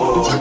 Oh.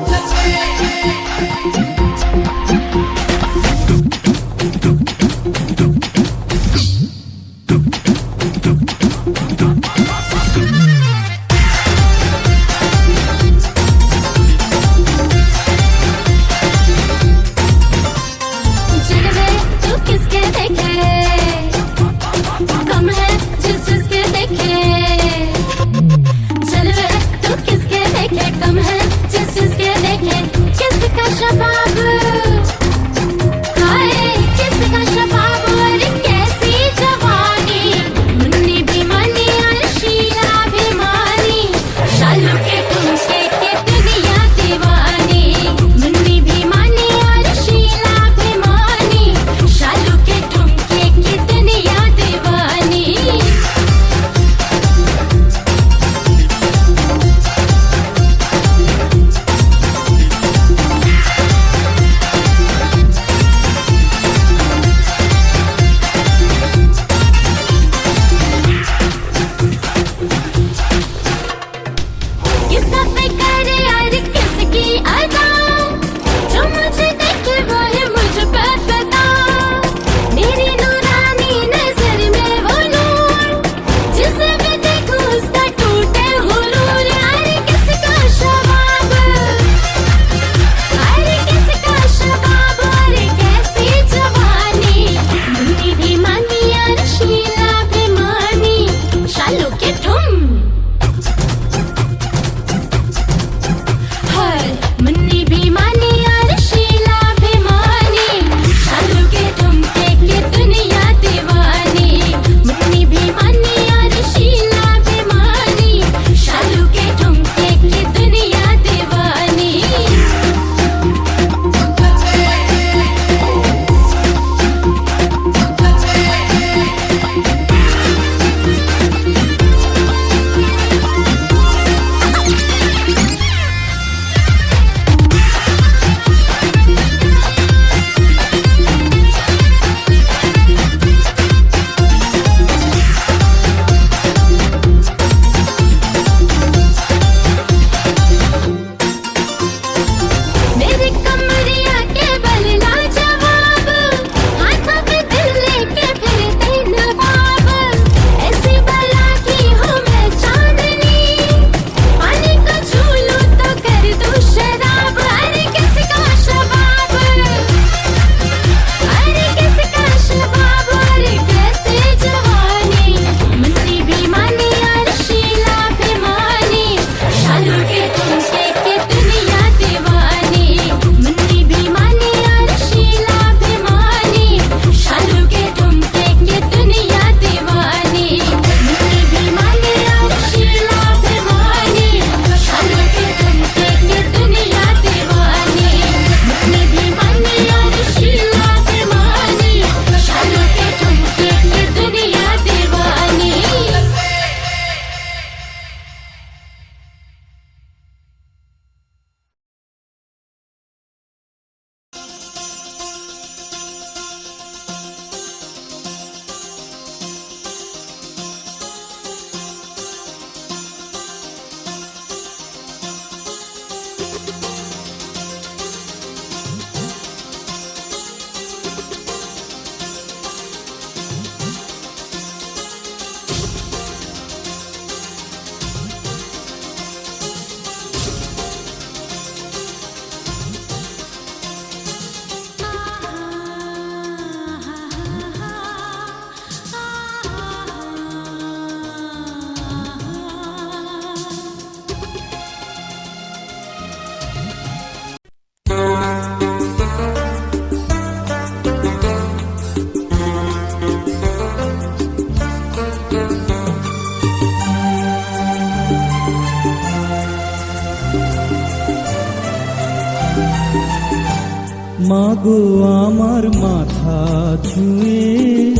ছুঁয়ে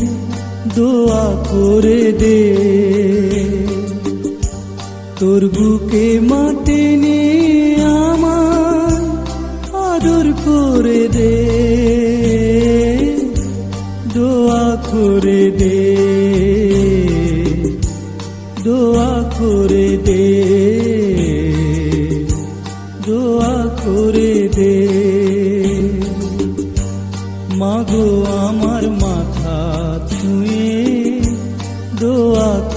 দোয়া করে দে। তোর বুকে মাটি নিয়ে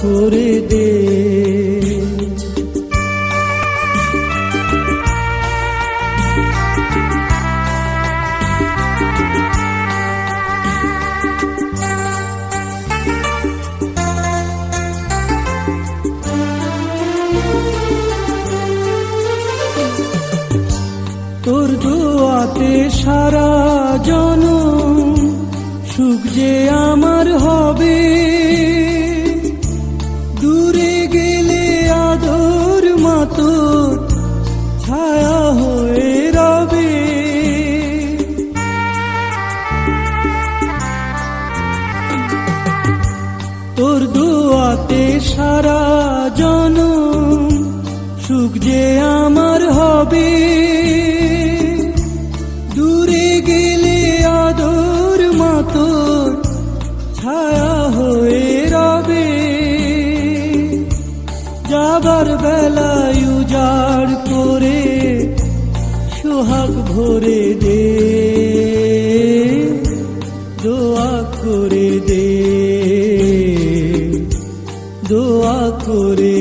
করে দে। তোর দোয়াতে সারা জন সুখ যে আমার হবে। গেলে আদর মাতোর, ছায়া হয়ে রবে। যাবার বেলায় উজাড় করে সোহাগ ভরে দে। দোয়া করে দে। দোয়া করে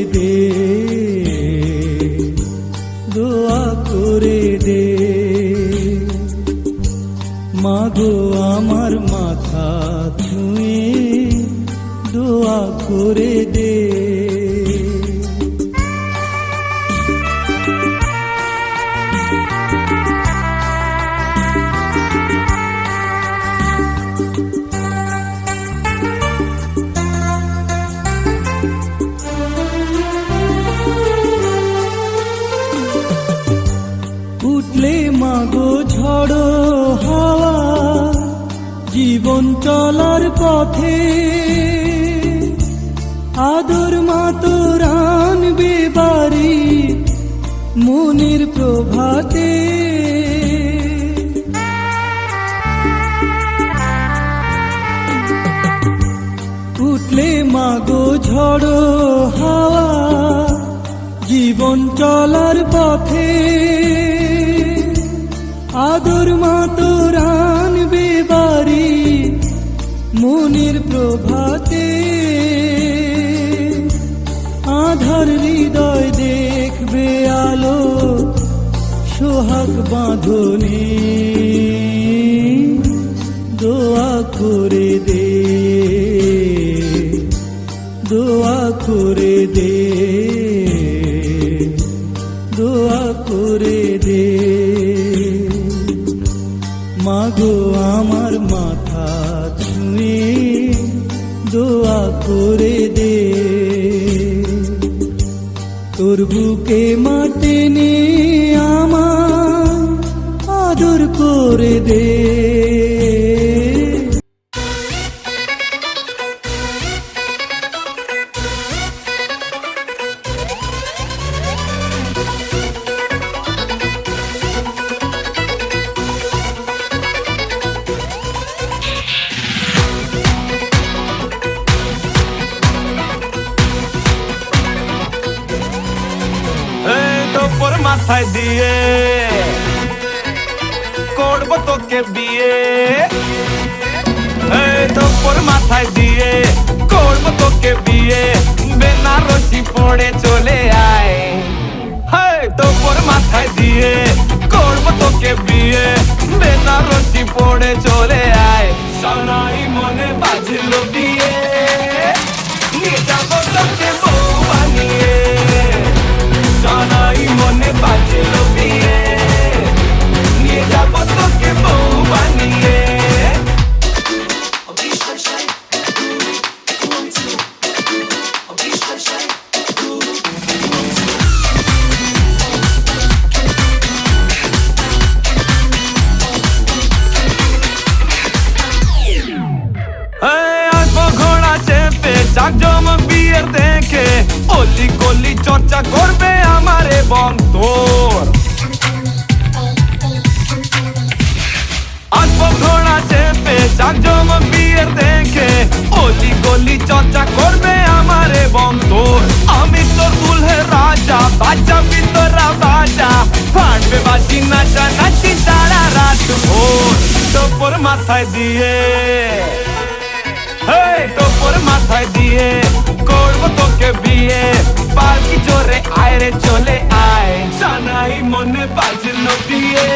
মাগো আমার মাথা ছুঁয়ে দোয়া করে দে। উঠলে মাগো ঝড়ো হাওয়া জীবন চলার পথে। আদর মাতোর আনবে বাড়ি মনের প্রভাতে। উঠলে মাগো ঝড়ো হাওয়া জীবন চলার পথে। আদর মাতোর মনের প্রভাতে আধার হৃদয় দেখবে আলো সোহাগ বাঁধনে। দোয়া করে দে দোয়া করে দে। বুকে মাটি মাথায় দিয়ে। করব তোকে বিয়ে। তোর মাথায় দিয়ে করব তোকে বিয়ে। বেনারসি পড়ে চলে আয়। তোর মাথায় দিয়ে করব তোকে বিয়ে। বেনারসি পড়ে চলে আয়। সারাই মনে বাজলো বিয়ে। জম বিয়ের দেখে অলি গলি চর্চা করবে আমারে বন্ধ আমি তোর দুলহে রাজা বাজা বিতরা বাজা। ফাটবে বাজি, নাচা, নাচি তারা রাত ভোর। টোপর মাথায় দিয়ে টোপর মাথায় দিয়ে করব তোকে বিয়ে। পালকি জোরে আয় রে, চলে আয়। জানাই মনে বাজলো দিয়ে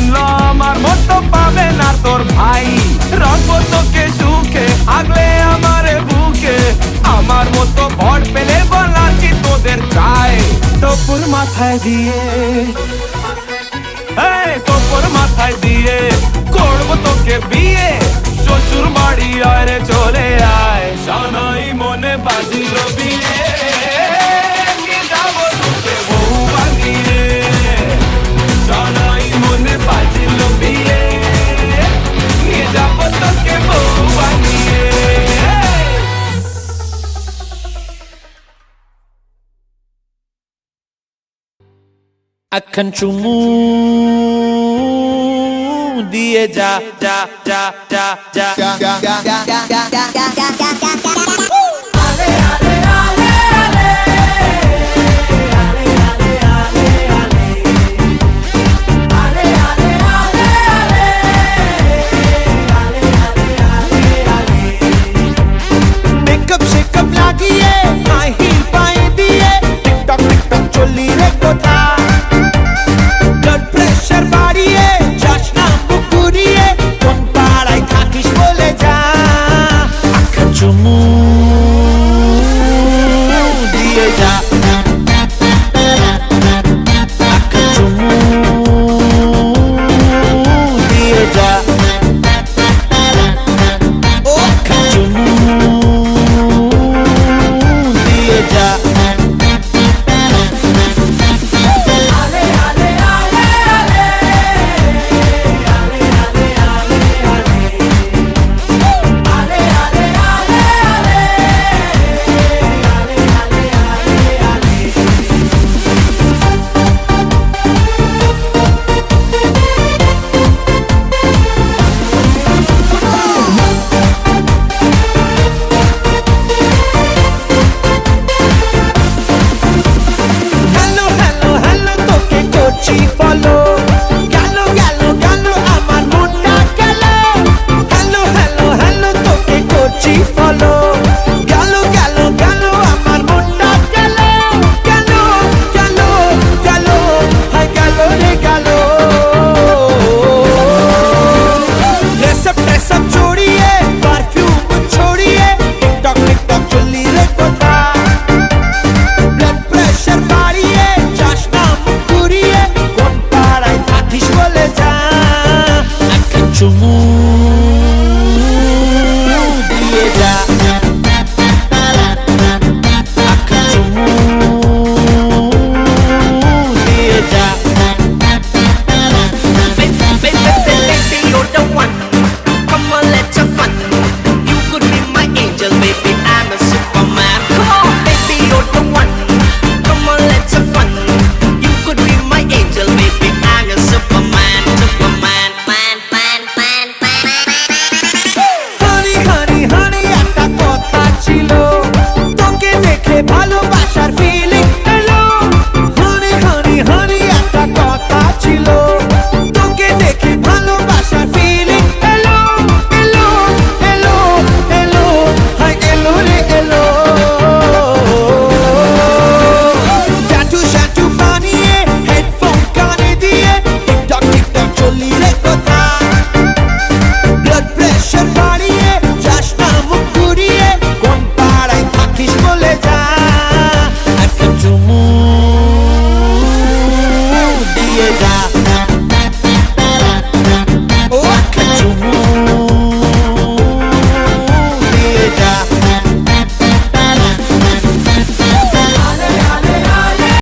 ব্রাদার আমার মতো পাবে না তোর ভাই। রাখব তোকে সুখে আগলে আমারে বুকে। আমার মতো ভর পেলে বলা কি তোদের চাই। টপুর মাথায় দিয়ে। তোপর মাথায় দিয়ে করব তোকে বিয়ে। শ্বশুর বাড়ি আরে চলে আয়। সানাই মনে বাজিল বিয়ে। আখান চুমু দিয়ে যা যা যা যা যা